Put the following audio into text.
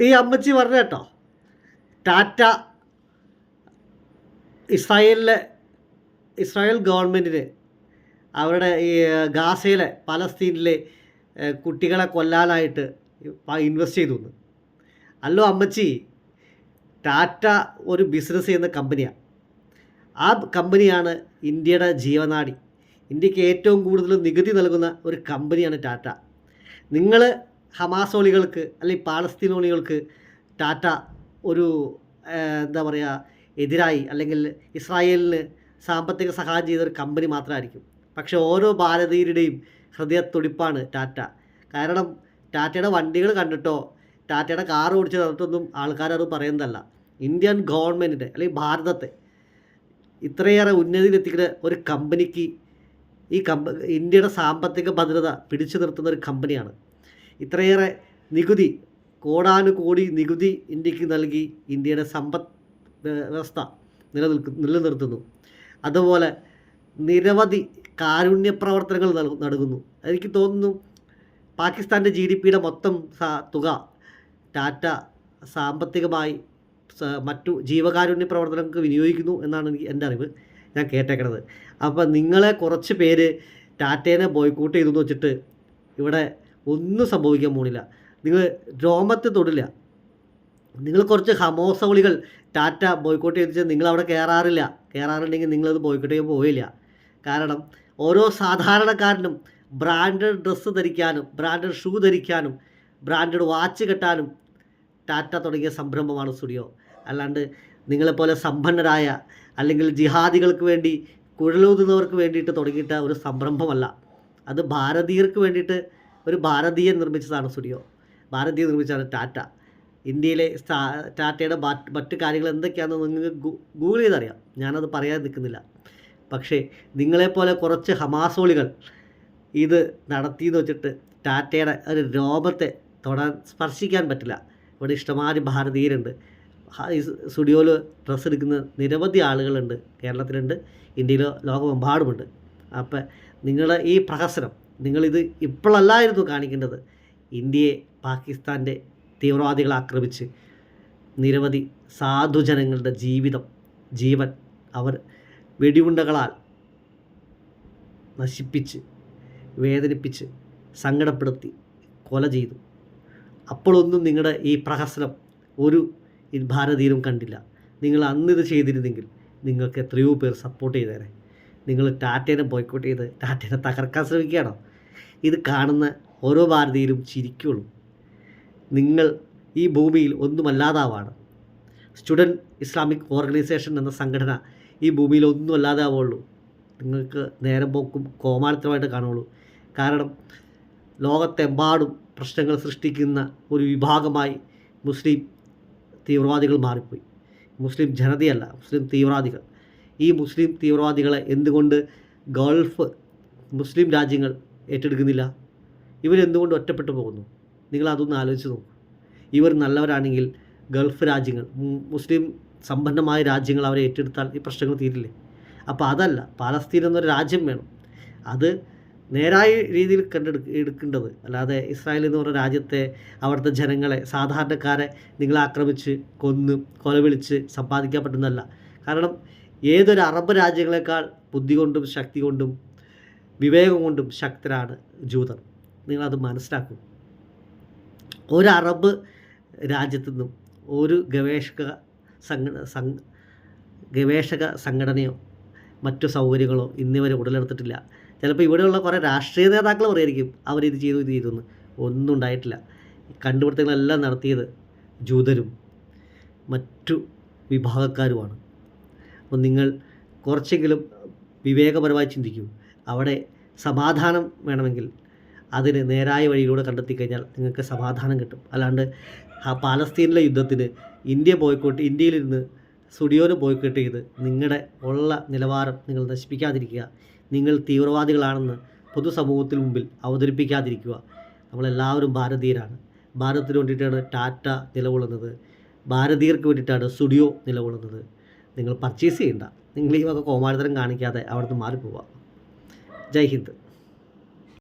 ഈ അമ്മച്ചി പറഞ്ഞ കേട്ടോ ടാറ്റ ഇസ്രായേലിലെ ഇസ്രായേൽ ഗവൺമെന്റിന് അവരുടെ ഈ ഗാസയിലെ പലസ്തീനിലെ കുട്ടികളെ കൊല്ലാനായിട്ട് ഇൻവെസ്റ്റ് ചെയ്തു അല്ലോ അമ്മച്ചി ടാറ്റ ഒരു ബിസിനസ് ചെയ്യുന്ന കമ്പനിയാണ് ആ കമ്പനിയാണ് ഇന്ത്യയുടെ ജീവനാടി. ഇന്ത്യയ്ക്ക് ഏറ്റവും കൂടുതൽ നികുതി നൽകുന്ന ഒരു കമ്പനിയാണ് ടാറ്റ. നിങ്ങൾ ഹമാസോളികൾക്ക് അല്ലെങ്കിൽ പാലസ്തീനോളികൾക്ക് ടാറ്റ ഒരു എന്താ പറയുക എതിരായി അല്ലെങ്കിൽ ഇസ്രായേലിന് സാമ്പത്തിക സഹായം ചെയ്തൊരു കമ്പനി മാത്രമായിരിക്കും. പക്ഷേ ഓരോ ഭാരതീയരുടെയും ഹൃദയത്തുടിപ്പാണ് ടാറ്റ. കാരണം ടാറ്റയുടെ വണ്ടികൾ കണ്ടിട്ടോ ടാറ്റയുടെ കാർ ഓടിച്ച് നടത്തൊന്നും ആൾക്കാരത് പറയുന്നതല്ല. ഇന്ത്യൻ ഗവൺമെന്റിന്റെ അല്ലെങ്കിൽ ഭാരതത്തെ ഇത്രയേറെ ഉന്നതിയിലെത്തിക്കുന്ന ഒരു കമ്പനിക്ക് ഈ കമ്പ ഇന്ത്യയുടെ സാമ്പത്തിക ഭദ്രത പിടിച്ചു നിർത്തുന്ന ഒരു കമ്പനിയാണ്. ഇത്രയേറെ നികുതി കോടാനുകോടി നികുതി ഇന്ത്യയ്ക്ക് നൽകി ഇന്ത്യയുടെ സമ്പദ് വ്യവസ്ഥ നിലനിൽക്കു നിലനിർത്തുന്നു. അതുപോലെ നിരവധി കാരുണ്യ പ്രവർത്തനങ്ങൾ നടക്കുന്നു എനിക്ക് തോന്നുന്നു പാകിസ്ഥാന്റെ ജി ഡി പിയുടെ മൊത്തം തുക ടാറ്റ സാമ്പത്തികമായി മറ്റു ജീവകാരുണ്യ പ്രവർത്തനങ്ങൾക്ക് വിനിയോഗിക്കുന്നു എന്നാണ് എനിക്ക് എന്റെ അറിവ്. ഞാൻ കേട്ടേക്കണത്. അപ്പോൾ നിങ്ങളെ കുറച്ച് പേര് ടാറ്റേനെ ബോയ്ക്കോട്ട് ചെയ്തു എന്ന് വെച്ചിട്ട് ഇവിടെ ഒന്നും സംഭവിക്കാൻ പോണില്ല. നിങ്ങൾ രോമത്തെ തൊടില്ല. നിങ്ങൾ കുറച്ച് ഹമോസ വിളികൾ ടാറ്റ ബോയ്ക്കോട്ട് ചെയ്തിട്ട് നിങ്ങൾ അവിടെ കയറാറില്ല കയറാറുണ്ടെങ്കിൽ നിങ്ങളത് ബോയ്ക്കോട്ട് ചെയ്യാൻ പോയില്ല കാരണം ഓരോ സാധാരണക്കാരനും ബ്രാൻഡഡ് ഡ്രസ്സ് ധരിക്കാനും ബ്രാൻഡഡ് ഷൂ ധരിക്കാനും ബ്രാൻഡഡ് വാച്ച് കെട്ടാനും ടാറ്റ തുടങ്ങിയ സംരംഭമാണ് സ്റ്റുഡിയോ. അല്ലാണ്ട് നിങ്ങളെപ്പോലെ സമ്പന്നരായ അല്ലെങ്കിൽ ജിഹാദികൾക്ക് വേണ്ടി കുഴലൂതുന്നവർക്ക് വേണ്ടിയിട്ട് തുടങ്ങിയിട്ട ഒരു സംരംഭമല്ല. അത് ഭാരതീയർക്ക് വേണ്ടിയിട്ട് ഒരു ഭാരതീയൻ നിർമ്മിച്ചതാണ് സ്റ്റുഡിയോ. ഭാരതീയ നിർമ്മിച്ചതാണ് ടാറ്റ. ഇന്ത്യയിലെ ടാറ്റയുടെ മറ്റു കാര്യങ്ങൾ എന്തൊക്കെയാണെന്ന് നിങ്ങൾക്ക് ഗൂഗിൾ ചെയ്തറിയാം. ഞാനത് പറയാൻ നിൽക്കുന്നില്ല. പക്ഷേ നിങ്ങളെപ്പോലെ കുറച്ച് ഹമാസോളികൾ ഇത് നടത്തിയെന്ന് വെച്ചിട്ട് ടാറ്റയുടെ ഒരു രോമത്തെ തൊടാൻ സ്പർശിക്കാൻ പറ്റില്ല. ഇവിടെ ഇഷ്ടമാതിരി ഭാരതീയരുണ്ട്. സ്റ്റുഡിയോയിൽ ഡ്രസ്സ് എടുക്കുന്ന നിരവധി ആളുകളുണ്ട്. കേരളത്തിലുണ്ട് ഇന്ത്യയിലോ ലോകമെമ്പാടുമുണ്ട്. അപ്പം നിങ്ങളുടെ ഈ പ്രഹസനം നിങ്ങളിത് ഇപ്പോഴല്ലായിരുന്നു കാണിക്കേണ്ടത്. ഇന്ത്യയെ പാകിസ്ഥാന്റെ തീവ്രവാദികൾ ആക്രമിച്ച് നിരവധി സാധുജനങ്ങളുടെ ജീവിതം ജീവൻ അവർ വെടിയുണ്ടകളാൽ നശിപ്പിച്ച് വേദനിപ്പിച്ച് സങ്കടപ്പെടുത്തി കൊല ചെയ്തു. അപ്പോഴൊന്നും നിങ്ങളുടെ ഈ പ്രഹസനം ഒരു ഭാരതീയരും കണ്ടില്ല. നിങ്ങൾ അന്നിത് ചെയ്തിരുന്നെങ്കിൽ നിങ്ങൾക്ക് എത്രയോ പേർ സപ്പോർട്ട് ചെയ്തേനെ. നിങ്ങൾ ടാറ്റേനെ ബോയ്ക്കോട്ട് ചെയ്ത് ടാറ്റേനെ തകർക്കാൻ ശ്രമിക്കുകയാണോ? ഇത് കാണുന്ന ഓരോ ഭാരതീയരും ചിരിക്കുള്ളൂ. നിങ്ങൾ ഈ ഭൂമിയിൽ ഒന്നുമല്ലാതാവാണ്. സ്റ്റുഡന്റ് ഇസ്ലാമിക് ഓർഗനൈസേഷൻ എന്ന സംഘടന ഈ ഭൂമിയിൽ ഒന്നും നിങ്ങൾക്ക് നേരം പോക്കും കോമാളിത്തരമായിട്ട് കാണുള്ളൂ. കാരണം ലോകത്തെമ്പാടും പ്രശ്നങ്ങൾ സൃഷ്ടിക്കുന്ന ഒരു വിഭാഗമായി മുസ്ലിം തീവ്രവാദികൾ മാറിപ്പോയി. മുസ്ലിം ജനതയല്ല മുസ്ലിം തീവ്രവാദികൾ. ഈ മുസ്ലിം തീവ്രവാദികളെ എന്തുകൊണ്ട് ഗൾഫ് മുസ്ലിം രാജ്യങ്ങൾ ഏറ്റെടുക്കുന്നില്ല? ഇവരെന്തുകൊണ്ട് ഒറ്റപ്പെട്ടു പോകുന്നു? നിങ്ങൾ അതൊന്ന് ആലോചിച്ച് നോക്കൂ. ഇവർ നല്ലവരാണെങ്കിൽ ഗൾഫ് രാജ്യങ്ങൾ മുസ്ലിം സമ്പന്നമായ രാജ്യങ്ങൾ അവരെ ഏറ്റെടുത്താൽ ഈ പ്രശ്നങ്ങൾ തീരില്ലേ? അപ്പോൾ അതല്ല പാലസ്തീൻ എന്നൊരു രാജ്യം വേണം. അത് നേരായ രീതിയിൽ കണ്ടെടുക്ക എടുക്കേണ്ടത്. അല്ലാതെ ഇസ്രായേൽ എന്ന് പറഞ്ഞ രാജ്യത്തെ അവിടുത്തെ ജനങ്ങളെ സാധാരണക്കാരെ നിങ്ങൾ ആക്രമിച്ച് കൊന്ന് കൊലവിളിച്ച് സമ്പാദിക്കാൻ പറ്റുന്നതല്ല. കാരണം ഏതൊരു അറബ് രാജ്യങ്ങളെക്കാൾ ബുദ്ധി കൊണ്ടും ശക്തി കൊണ്ടും വിവേകം കൊണ്ടും ശക്തരാണ് ജൂതർ. നിങ്ങളത് മനസ്സിലാക്കും. ഒരു അറബ് രാജ്യത്തു നിന്നും ഒരു ഗവേഷക സംഘ ഗവേഷക സംഘടനയോ മറ്റു സൗകര്യങ്ങളോ ഇന്നിവരെ ഉടലെടുത്തിട്ടില്ല. ചിലപ്പോൾ ഇവിടെയുള്ള കുറേ രാഷ്ട്രീയ നേതാക്കൾ പറയായിരിക്കും അവരിത് ചെയ്തു ഇത് ചെയ്തു ഒന്നും ഉണ്ടായിട്ടില്ല. കണ്ടുപിടുത്തങ്ങളെല്ലാം നടത്തിയത് ജൂതരും മറ്റു വിഭാഗക്കാരുമാണ്. അപ്പോൾ നിങ്ങൾ കുറച്ചെങ്കിലും വിവേകപരമായി ചിന്തിക്കൂ. അവിടെ സമാധാനം വേണമെങ്കിൽ അതിന് നേരായ വഴിയിലൂടെ കണ്ടെത്തി കഴിഞ്ഞാൽ നിങ്ങൾക്ക് സമാധാനം കിട്ടും. അല്ലാണ്ട് ആ പാലസ്തീനിലെ യുദ്ധത്തിന് ഇന്ത്യ ബോയ്ക്കോട്ട് ഇന്ത്യയിലിരുന്ന് സ്റ്റുഡിയോന് ബോയ്ക്കോട്ട് ചെയ്ത് നിങ്ങളുടെ ഉള്ള നിലവാരം നിങ്ങൾ നശിപ്പിക്കാതിരിക്കുക. നിങ്ങൾ തീവ്രവാദികളാണെന്ന് പൊതുസമൂഹത്തിന് മുമ്പിൽ അവതരിപ്പിക്കാതിരിക്കുക. നമ്മളെല്ലാവരും ഭാരതീയരാണ്. ഭാരതത്തിന് വേണ്ടിയിട്ടാണ് ടാറ്റ നിലകൊള്ളുന്നത്. ഭാരതീയർക്ക് വേണ്ടിയിട്ടാണ് സ്റ്റുഡിയോ നിലകൊള്ളുന്നത്. നിങ്ങൾ പർച്ചേസ് ചെയ്യണ്ട. നിങ്ങൾ ഈ വക കാണിക്കാതെ അവിടുന്ന് മാറിപ്പോവുക ജയ് ഹിന്ദ്.